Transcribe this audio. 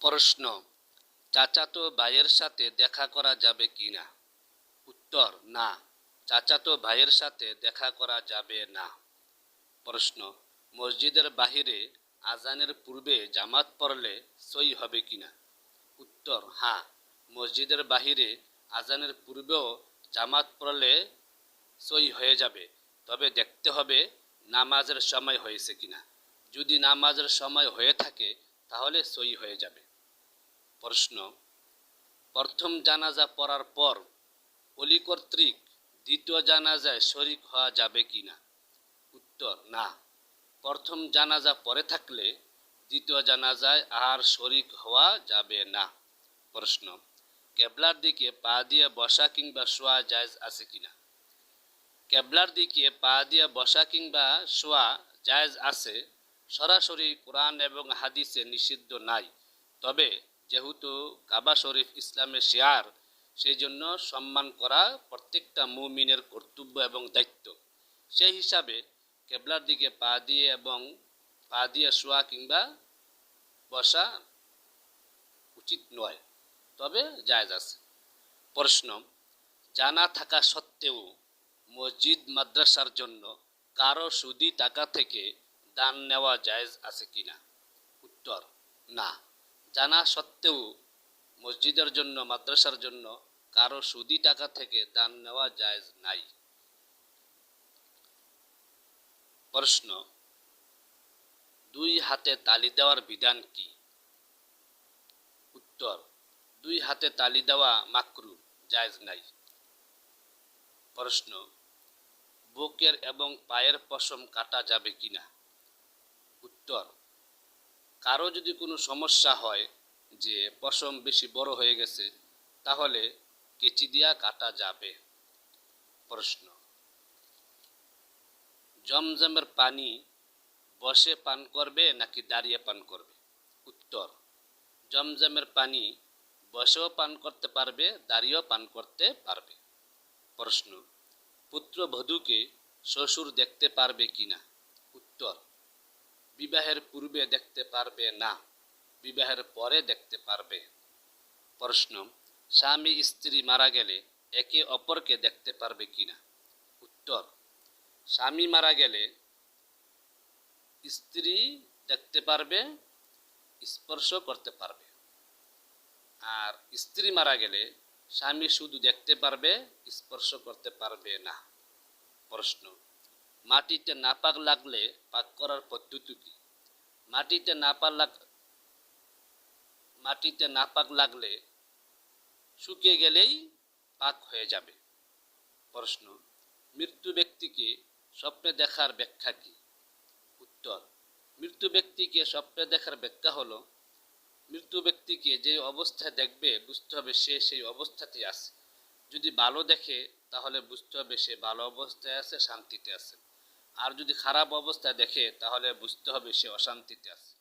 প্রশ্ন, চাচাতো ভাইয়ের সাথে দেখা করা যাবে কি না? উত্তর, না, চাচাতো ভাইয়ের সাথে দেখা করা যাবে না। প্রশ্ন, মসজিদের বাহিরে আজানের পূর্বে জামাত পড়লে সই হবে কি না? উত্তর হ্যাঁ মসজিদের বাহিরে আজানের পূর্বেও জামাত পড়লে সই হয়ে যাবে, তবে দেখতে হবে নামাজের সময় হয়েছে কিনা যদি নামাজের সময় হয়ে থাকে, তাহলে সই হয়ে যাবে। প্রশ্ন, প্রথম জানাজা পড়ার পর অলি কর্তৃক দ্বিতীয় জানাজায় শরিক হওয়া যাবে কি না? উত্তর, না। প্রথম জানাজা পরে থাকলে দ্বিতীয় জানাজায় আর শরিক হওয়া যাবে না। প্রশ্ন, কেবলার দিকে পা দিয়ে বসা কিংবা শোয়া জায়জ আছে কিনা কেবলার দিকে পা দিয়ে বসা কিংবা শোয়া জায়েজ আছে, সরাসরি কোরআন এবং হাদিসে নিষিদ্ধ নাই। তবে যেহেতু কাবা শরীফ ইসলামের শেয়ার সেই জন্য সম্মান করা প্রত্যেকটা মুমিনের কর্তব্য এবং দায়িত্ব। সেই হিসাবে কেবলার দিকে পা দিয়ে এবং পা দিয়ে শোয়া কিংবা বসা উচিত নয়, তবে জায়জ আছে। প্রশ্ন জানা থাকা সত্ত্বেও মসজিদ মাদ্রাসার জন্য কারও সুদি টাকা থেকে দান নেওয়া জায়েজ আছে কিনা? উত্তর, না। জানা সত্ত্বেও মসজিদের জন্য, মাদ্রাসার জন্য কারও সুদি টাকা থেকে দান নেওয়া জায়েজ নাই। প্রশ্ন, দুই হাতে তালি দেওয়ার বিধান কি? উত্তর, দুই হাতে তালি দেওয়া মাকরু, জায়েজ নাই। প্রশ্ন, বুকের এবং পায়ের পশম কাটা যাবে কিনা? উত্তর কারও যদি কোনো সমস্যা হয় যে পশম বেশি বড় হয়ে গেছে, তাহলে কেচি দিয়া কাটা যাবে। প্রশ্ন। জমজমের পানি বসে পান করবে নাকি দাঁড়িয়ে পান করবে? উত্তর, জমজমের পানি বসেও পান করতে পারবে, দাঁড়িয়েও পান করতে পারবে। প্রশ্ন পুত্রবধূকে শ্বশুর দেখতে পারবে কিনা? উত্তর বিবাহের পূর্বে দেখতে পারবে না, বিবাহের পরে দেখতে পারবে। প্রশ্ন, স্বামী স্ত্রী মারা গেলে একে অপরকে দেখতে পারবে কিনা? উত্তর, স্বামী মারা গেলে স্ত্রী দেখতে পারবে, স্পর্শ করতে পারবে। আর স্ত্রী মারা গেলে স্বামী শুধু দেখতে পারবে, স্পর্শ করতে পারবে না। প্রশ্ন মাটিতে নাপাক লাগলে পাক করার পদ্ধতি কি? মাটিতে নাপাক লাগ মাটিতে নাপাক লাগলে শুকিয়ে গেলেই পাক হয়ে যাবে। প্রশ্ন, মৃত্যু ব্যক্তিকে স্বপ্নে দেখার ব্যাখ্যা কি? উত্তর, মৃত্যু ব্যক্তিকে স্বপ্নে দেখার ব্যাখ্যা হলো, মৃত্যু ব্যক্তিকে যে অবস্থায় দেখবে বুঝতে হবে সে সেই অবস্থাতেই আছে। যদি ভালো দেখে তাহলে বুঝতে হবে সে ভালো অবস্থায় আছে, শান্তিতে আছে। আর যদি খারাপ অবস্থায় দেখে, তাহলে বুঝতে হবে সে অশান্তিতে আছে।